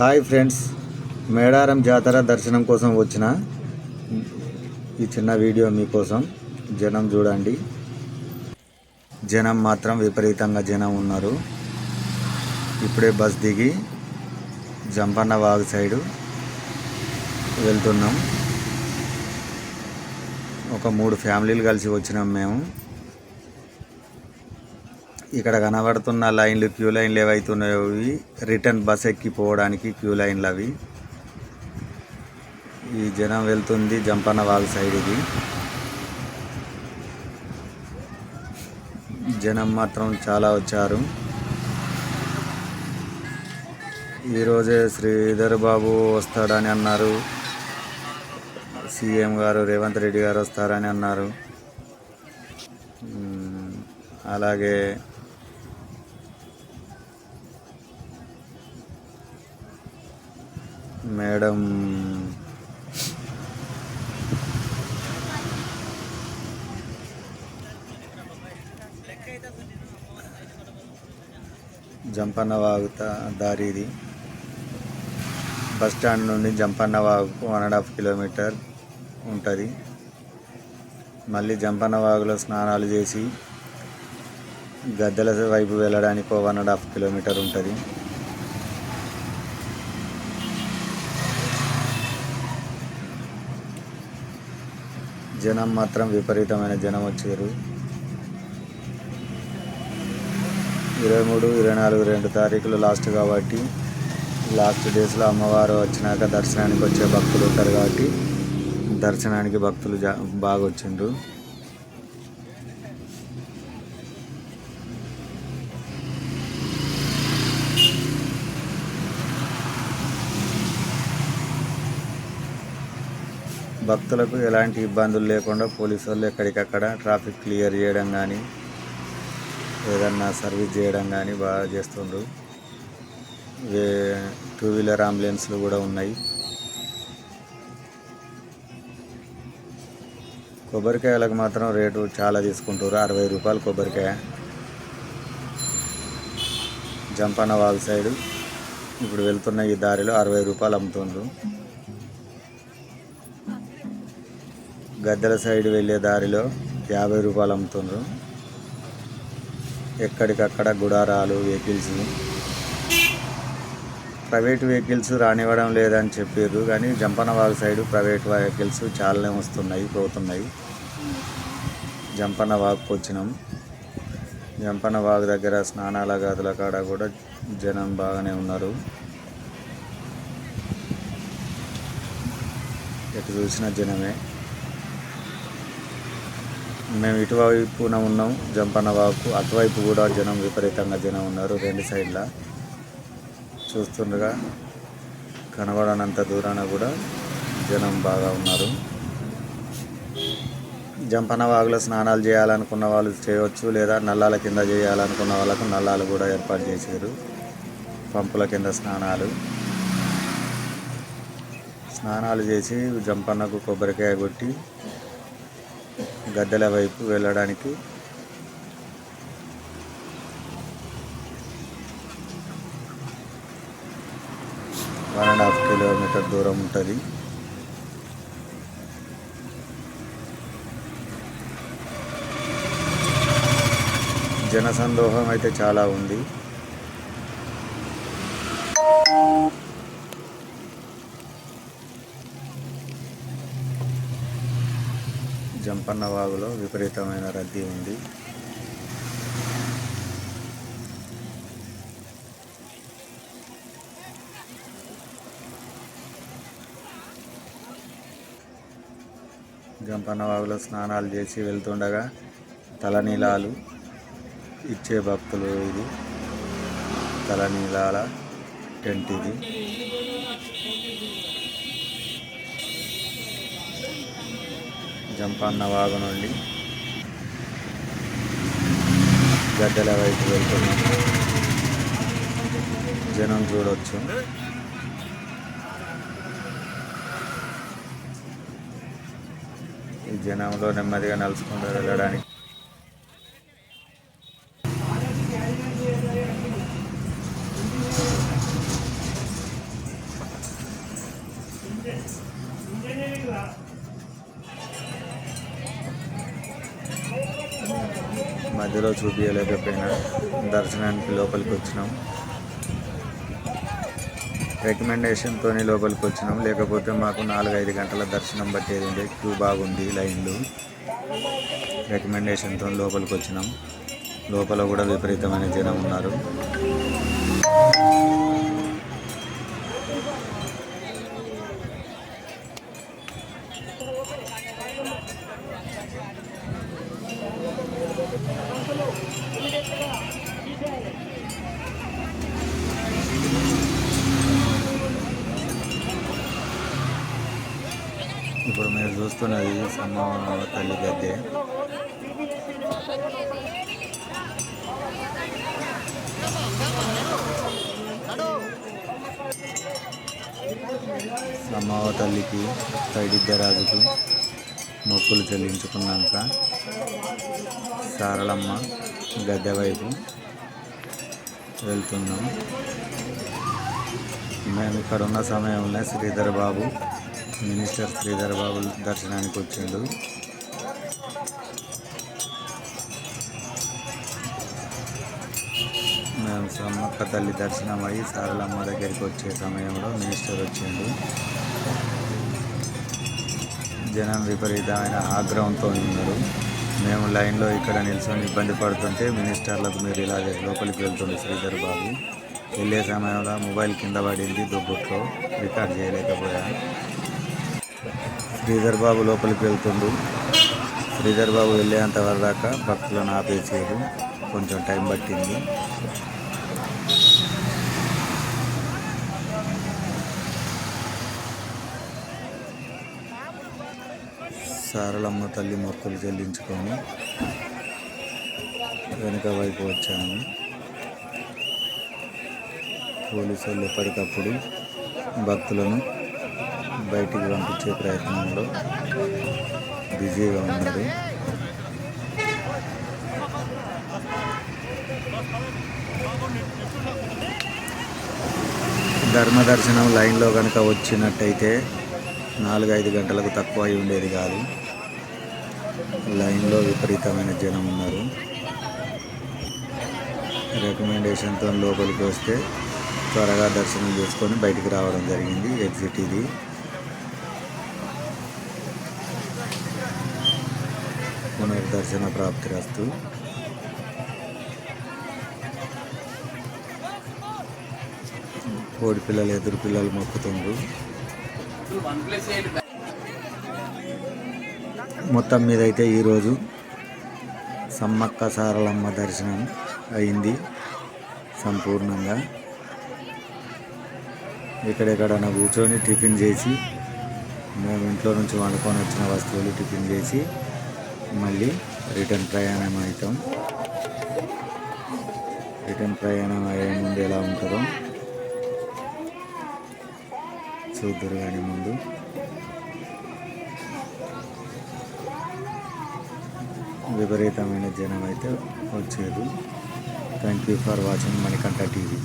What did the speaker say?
Hi friends. Medaram జాతర దర్శనం కోసం వచ్చిన ఈ చిన్న వీడియో మీకోసం జనం చూడండి. జనం మాత్రం విపరీతంగా జనం ఉన్నారు. ఇప్పుడే బస్ దిగి జంపన్న వాగు సైడు వెళ్తున్నాం. ఒక మూడు ఫ్యామిలీలు కలిసి వచ్చినాం మేము. ఇక్కడ కనబడుతున్న లైన్లు క్యూ లైన్లు ఏవైతున్నాయో అవి రిటర్న్ బస్ ఎక్కిపోవడానికి క్యూ లైన్లు అవి. ఈ జనం వెళ్తుంది జంపన్న వాల్ సైడ్ ఇది జనం మాత్రం చాలా వచ్చారు. ఈరోజే శ్రీధర్ బాబు వస్తాడని అన్నారు. సీఎం గారు రేవంత్ రెడ్డి గారు వస్తారని అన్నారు. అలాగే మేడం. జంపన్న వాగు దారి ఇది బస్ స్టాండ్ నుండి జంపన్న వాగుకు వన్ అండ్ హాఫ్ కిలోమీటర్ ఉంటుంది. మళ్ళీ జంపన్న వాగులో స్నానాలు చేసి గద్దెల వైపు వెళ్ళడానికి వన్ అండ్ హాఫ్ కిలోమీటర్ ఉంటుంది. జనం మాత్రం విపరీతమైన జనం వచ్చారు. ఇరవై మూడు ఇరవై నాలుగు రెండు తారీఖులు లాస్ట్ కాబట్టి లాస్ట్ డేస్లో అమ్మవారు వచ్చినాక దర్శనానికి వచ్చే భక్తులు ఉంటారు కాబట్టి దర్శనానికి భక్తులు జా బాగా వచ్చిండ్రు. భక్తులకు ఎలాంటి ఇబ్బందులు లేకుండా పోలీసు వాళ్ళు ఎక్కడికక్కడ ట్రాఫిక్ క్లియర్ చేయడం కానీ ఏదన్నా సర్వీస్ చేయడం కానీ బాగా చేస్తుండ్రు. వే టూ వీలర్ అంబులెన్స్లు కూడా ఉన్నాయి. కొబ్బరికాయలకు మాత్రం రేటు చాలా తీసుకుంటారు అరవై రూపాయలు కొబ్బరికాయ. జంపన్న వాల్ సైడు ఇప్పుడు వెళ్తున్న ఈ దారిలో అరవై రూపాయలు అమ్ముతుండ్రు. గద్దెల సైడ్ వెళ్ళే దారిలో యాభై రూపాయలు అమ్ముతున్నారు ఎక్కడికక్కడ గుడారాలు వెహికల్స్. ప్రైవేట్ వెహికల్స్ రానివ్వడం లేదని చెప్పారు కానీ జంపన్నవాగు సైడ్ ప్రైవేట్ వెహికల్స్ చాలానే వస్తున్నాయి పోతున్నాయి. జంపన్నవాగుకు వచ్చినాం. జంపన్నవాగు దగ్గర స్నానాల గదుల కాడ కూడా జనం బాగానే ఉన్నారు. ఎటు చూసిన జనమే. మేము ఇటువైపున ఉన్నాం జంపన్న వాకు అటువైపు కూడా జనం విపరీతంగా జనం ఉన్నారు రెండు సైడ్ల చూస్తుండగా కనబడనంత దూరాన కూడా జనం బాగా ఉన్నారు. జంపన్న వాగులో స్నానాలు చేయాలనుకున్న వాళ్ళు చేయవచ్చు లేదా నల్లాల కింద చేయాలనుకున్న వాళ్ళకు నల్లాలు కూడా ఏర్పాటు చేశారు. పంపుల కింద స్నానాలు. స్నానాలు చేసి జంపన్నకు కొబ్బరికాయ కొట్టి గద్దెల వైపు వెళ్ళడానికి. వన్ అండ్ హాఫ్ కిలోమీటర్ దూరం ఉంటుంది. జనసందోహం అయితే చాలా ఉంది. జంపన్న వాగులో విపరీతమైన రద్దీ ఉంది. జంపన్న వాగులో స్నానాలు చేసి వెళ్తుండగా తలనీలాలు ఇచ్చే భక్తులు ఇది. తలనీలాల టెంట్ ఇది. జంపన్న వాగు నుండి గడ్డల వైపు వెళ్తున్నాం. జనం చూడొచ్చు. ఈ జనంలో నెమ్మదిగా నలుచుకుంటూ వెళ్ళడానికి మధ్యలో చూపించలేకపోయినా దర్శనానికి లోపలికి వచ్చినాం. రికమెండేషన్తో లోపలికి వచ్చినాం. లేకపోతే మాకు నాలుగైదు గంటల దర్శనం పట్టేది ఉంది క్యూ బాగుంది లైన్లు. రికమెండేషన్తో లోపలికి వచ్చినాం. లోపల కూడా విపరీతమైన జనం ఉన్నారు. ఇప్పుడు మీరు చూస్తున్నది సమ్మ తల్లి గద్దె. అమ్మవ తల్లికి పైడిద్దరాజుకు మొక్కులు చెల్లించుకున్నాక సారలమ్మ గద్దె వైపు వెళ్తున్నాం. మేము ఇక్కడ ఉన్న సమయంలో శ్రీధర్ బాబు మినిస్టర్ శ్రీధర్ బాబు దర్శనానికి వచ్చిండు. మేము సమ్మక్క తల్లి దర్శనం అయ్యి సారలమ్మ దగ్గరికి వచ్చే సమయంలో మినిస్టర్ వచ్చిండు. జనం విపరీతమైన ఆగ్రహంతో ఉన్నారు. మేము లైన్లో ఇక్కడ నిల్చొని ఇబ్బంది పడుతుంటే మినిస్టర్లకు మీరు ఇలాగే లోపలికి వెళ్తుండే శ్రీధర్ బాబు. వెళ్ళే సమయంలో మొబైల్ కింద పడింది దుబ్బుట్లో. రికార్డ్ చేయలేకపోయా శ్రీధర్ బాబు లోపలికి వెళ్తుండు. శ్రీధర్ బాబు వెళ్ళేంత వరదాకా భక్తులను ఆపేసేది కొంచెం టైం పట్టింది. సారలమ్మ తల్లి మొక్కులు చెల్లించుకొని వెనుక వైపు వచ్చాము పోలీసులు ఎప్పటికప్పుడు భక్తులను బయటికి పంపించే ప్రయత్నంలో బిజీగా ఉన్నారు. ధర్మ దర్శనం లైన్లో కనుక వచ్చినట్టయితే నాలుగైదు గంటలకు తక్కువ అయి ఉండేది కాదు. లైన్లో విపరీతమైన జనం ఉన్నారు. రికమెండేషన్తో లోపలికి వస్తే త్వరగా దర్శనం చేసుకొని బయటికి రావడం జరిగింది ఎగ్జిట్ ఇది. పునర్దర్శన ప్రాప్తిరస్తు కోడి పిల్లలు ఎదురు పిల్లలు మొక్కుతుండ్రు. మొత్తం మీద అయితే ఈరోజు సమ్మక్క సారలమ్మ దర్శనం అయింది సంపూర్ణంగా. ఎక్కడెక్కడన్నా కూర్చొని టిఫిన్ చేసి మేము ఇంట్లో నుంచి వండుకొని వచ్చిన వస్తువులు టిఫిన్ చేసి మళ్ళీ రిటర్న్ ప్రయాణం అవుతాం. రిటర్న్ ప్రయాణం అయ్యే ముందు ఎలా ఉంటుందో చూద్దరు కానీ ముందు. విపరీతమైన జనం అయితే వచ్చేది. Thank you for watching Manikanta TV